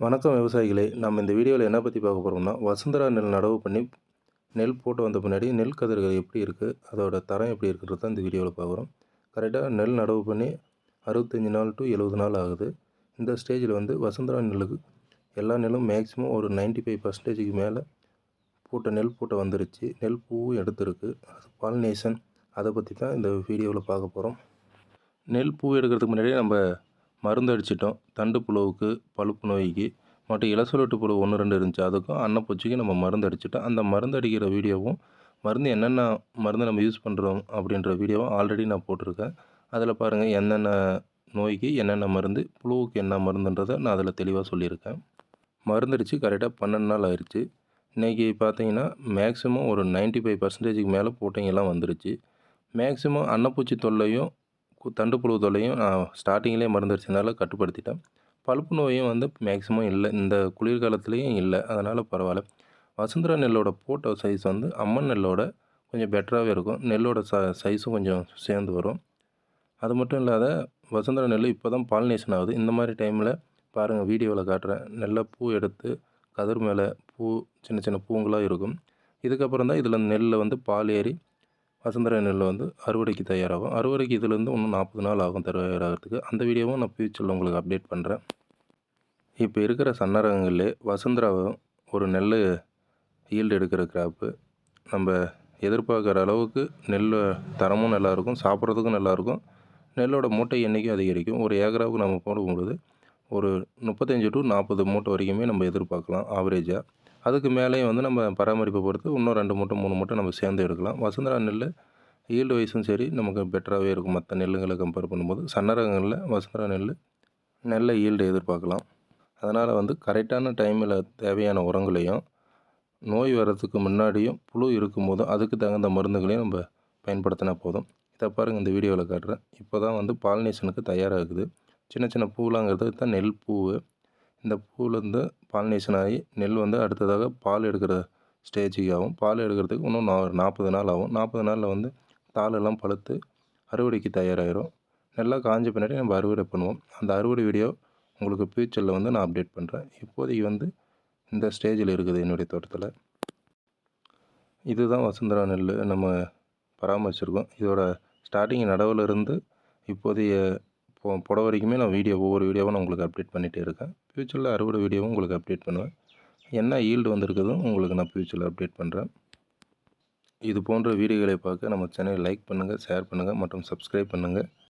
வணக்கம் விவசாயிகளே நம்ம இந்த வீடியோவில் என்ன பற்றி பார்க்க போகிறோம்னா வசுந்தரா நெல் நடவு பண்ணி நெல் போட்டு வந்த பின்னாடி நெல் கதிர்கள் எப்படி இருக்குது அதோடய தரம் எப்படி இருக்குன்றது தான் இந்த வீடியோவில் பார்க்குறோம் கரெக்டாக நெல் நடவு பண்ணி அறுபத்தஞ்சி நாள் டு எழுபது நாள் ஆகுது. இந்த ஸ்டேஜில் வந்து வசுந்தரா நெல்லுக்கு எல்லா நெல்லும் மேக்ஸிமம் ஒரு நைன்ட்டி ஃபைவ் பர்சன்டேஜுக்கு மேலே பூட்ட நெல் பூட்டை வந்துருச்சு. நெல் பூவும் எடுத்துருக்கு. அது பாலினேஷன் அதை பற்றி தான் இந்த வீடியோவில் பார்க்க போகிறோம் நெல் பூ எடுக்கிறதுக்கு முன்னாடியே நம்ம மருந்து அடிச்சிட்டோம் தண்டு புழுவுக்கு பழுப்பு நோய்க்கு. மற்றும் இலசொலட்டு புழு ஒன்று ரெண்டு இருந்துச்சு. அதுக்கும் அன்னப்பூச்சிக்கு நம்ம மருந்து அடிச்சிட்டோம் அந்த மருந்து அடிக்கிற வீடியோவும் மருந்து என்னென்ன மருந்து நம்ம யூஸ் பண்ணுறோம் அப்படின்ற வீடியோவும் ஆல்ரெடி நான் போட்டிருக்கேன். அதில் பாருங்கள் என்னென்ன நோய்க்கு என்னென்ன மருந்து புழுவுக்கு என்ன மருந்துன்றதை நான் அதில் தெளிவாக சொல்லியிருக்கேன். மருந்து அடித்து கரெக்டாக பன்னெண்டு நாள் ஆயிடுச்சு இன்றைக்கி பார்த்தீங்கன்னா மேக்ஸிமம் ஒரு நைன்ட்டி ஃபைவ் பர்சன்டேஜுக்கு மேலே போட்டிங்கெல்லாம் வந்துருச்சு. மேக்ஸிமம் அன்னப்பூச்சி தொல்லையும் தண்டு புழு தொல்லையும் நான் ஸ்டார்டிங்லேயே மருந்து அடிச்சதுனால கட்டுப்படுத்திட்டேன். பழுப்பு நோயும் வந்து மேக்ஸிமம் இல்லை இந்த குளிர்காலத்துலேயும் இல்லை அதனால் பரவாயில்ல வசுந்தரா நெல்லோட போட்டோ சைஸ் வந்து அம்மன் நெல்லோட கொஞ்சம் பெட்டராகவே இருக்கும். நெல்லோட ச சைஸும் கொஞ்சம் சேர்ந்து வரும். அது மட்டும் இல்லாத வசுந்தரா நெல் இப்போ தான் பாலினேஷன் ஆகுது. இந்த மாதிரி டைமில் பாருங்கள் வீடியோவில் காட்டுறேன். நெல்லை பூ எடுத்து கதிர் மேலே பூ சின்ன சின்ன பூங்களாக இருக்கும். இதுக்கப்புறம் தான் இதில் நெல்லில் வந்து பால் ஏறி வசந்தர நெல் வந்து அறுவடைக்கு தயாராகும். அறுவடைக்கு இதுலேருந்து இன்னும் நாற்பது நாள் ஆகும் தயாராகிறதுக்கு. அந்த வீடியோவும் நான் ஃபியூச்சரில் உங்களுக்கு அப்டேட் பண்ணுறேன் இப்போ இருக்கிற சன்னரகங்களே வசுந்தராவும் ஒரு நெல் ஈல்டு எடுக்கிற கிராப்பு நம்ம எதிர்பார்க்குற அளவுக்கு நெல் தரமும் நல்லாயிருக்கும் சாப்பிட்றதுக்கும் நல்லாயிருக்கும். நெல்லோட மூட்டை எண்ணிக்கையும் அதிகரிக்கும். ஒரு ஏக்கராவுக்கு நம்ம போடும்பொழுது ஒரு முப்பத்தஞ்சு டு நாற்பது மூட்டை வரைக்குமே நம்ம எதிர்பார்க்கலாம் ஆவரேஜாக அதுக்கு மேலேயும் வந்து நம்ம பராமரிப்பை பொறுத்து இன்னும் ரெண்டு மூட்டை மூணு மூட்டை நம்ம சேர்ந்து எடுக்கலாம். வசுந்தரா நெல் ஈல்டு வைஸும் சரி நமக்கு பெட்டராகவே இருக்கும். மற்ற நெல்லுங்களை கம்பேர் பண்ணும்போது சன்னரகங்களில் வசுந்தரா நெல் நல்ல ஈல்டு எதிர்பார்க்கலாம். அதனால் வந்து கரெக்டான டைமில் தேவையான உரங்களையும் நோய் வர்றதுக்கு முன்னாடியும் புழு இருக்கும்போதும் அதுக்கு தகுந்த மருந்துகளையும் நம்ம பயன்படுத்தினா போதும். இதை பாருங்கள் இந்த வீடியோவில் காட்டுறேன். இப்போ தான் வந்து பாலினேஷனுக்கு தயாராகுது. சின்ன சின்ன பூலாங்கிறது தான் நெல் பூவு. இந்த பூவிலேருந்து பாலினேஷன் ஆகி நெல் வந்து அடுத்ததாக பால் எடுக்கிற ஸ்டேஜுக்கு ஆகும் பால் எடுக்கிறதுக்கு இன்னும் நான் நாற்பது நாள் ஆகும். நாற்பது நாளில் வந்து தாளெல்லாம் பழுத்து அறுவடைக்கு தயாராகிடும் நல்லா காஞ்ச பின்னாடி நம்ம அறுவடை பண்ணுவோம். அந்த அறுவடை வீடியோ உங்களுக்கு ஃப்யூச்சரில் வந்து நான் அப்டேட் பண்ணுறேன் இப்போதைக்கு வந்து இந்த ஸ்டேஜில் இருக்குது என்னுடைய தோட்டத்தில். இதுதான் வசுந்தரா நெல் நம்ம பராமரிச்சிருக்கோம். இதோட ஸ்டார்டிங் நடவில் இருந்து இப்போதைய போ வரைக்குமே நான் வீடியோ ஒவ்வொரு வீடியோவும் நான் உங்களுக்கு அப்டேட் பண்ணிகிட்டே இருக்கேன். ஃப்யூச்சரில் அறுவடை வீடியோவும் உங்களுக்கு அப்டேட் பண்ணுவேன். என்ன ஈல்டு வந்திருக்குதும் உங்களுக்கு நான் ஃப்யூச்சரில் அப்டேட் பண்ணுறேன் இது போன்ற வீடியோகளை பார்க்க நம்ம சேனலை லைக் பண்ணுங்கள் ஷேர் பண்ணுங்கள் மற்றும் சப்ஸ்கிரைப் பண்ணுங்கள்